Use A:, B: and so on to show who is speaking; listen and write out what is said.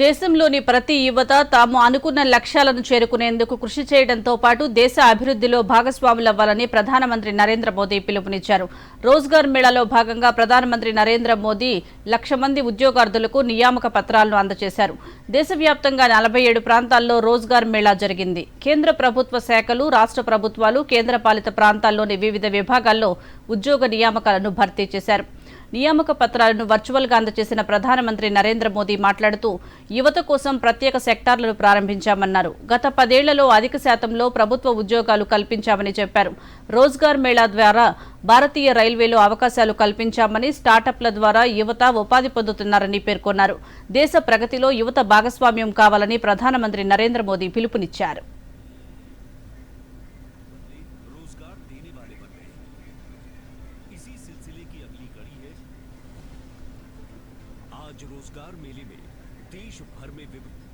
A: దేశంలోని ప్రతి యువత తాము అనుకున్న లక్ష్యాలను చేరుకునేందుకు కృషి చేయడంతో పాటు దేశ అభివృద్ధిలో భాగస్వాములవ్వాలని ప్రధానమంత్రి నరేంద్ర మోదీ పిలుపునిచ్చారు. రోజ్గార్ మేళాలో భాగంగా ప్రధానమంత్రి నరేంద్ర మోదీ లక్ష మంది ఉద్యోగార్థులకు నియామక పత్రాలను అందజేశారు. దేశవ్యాప్తంగా నలభై ఏడు ప్రాంతాల్లో రోజ్గార్ మేళా జరిగింది. కేంద్ర ప్రభుత్వ శాఖలు రాష్ట్ర ప్రభుత్వాలు కేంద్రపాలిత ప్రాంతాల్లోని వివిధ విభాగాల్లో ఉద్యోగ నియామకాలను భర్తీ చేశారు. నియామక పత్రాలను వర్చువల్గా అందజేసిన ప్రధానమంత్రి నరేంద్ర మోదీ మాట్లాడుతూ యువత కోసం ప్రత్యేక సెక్టార్లను ప్రారంభించామన్నారు. గత పదేళ్ళలో అధిక శాతంలో ప్రభుత్వ ఉద్యోగాలు కల్పించామని చెప్పారు. రోజ్గార్ మేళా ద్వారా భారతీయ రైల్వేలో అవకాశాలు కల్పించామని స్టార్టప్ల ద్వారా యువత ఉపాధి పొందుతున్నారని పేర్కొన్నారు. దేశ ప్రగతిలో యువత భాగస్వామ్యం కావాలని ప్రధానమంత్రి నరేంద్ర మోదీ పిలుపునిచ్చారు.
B: आज रोज़गार मेले में देश भर में विभिन्न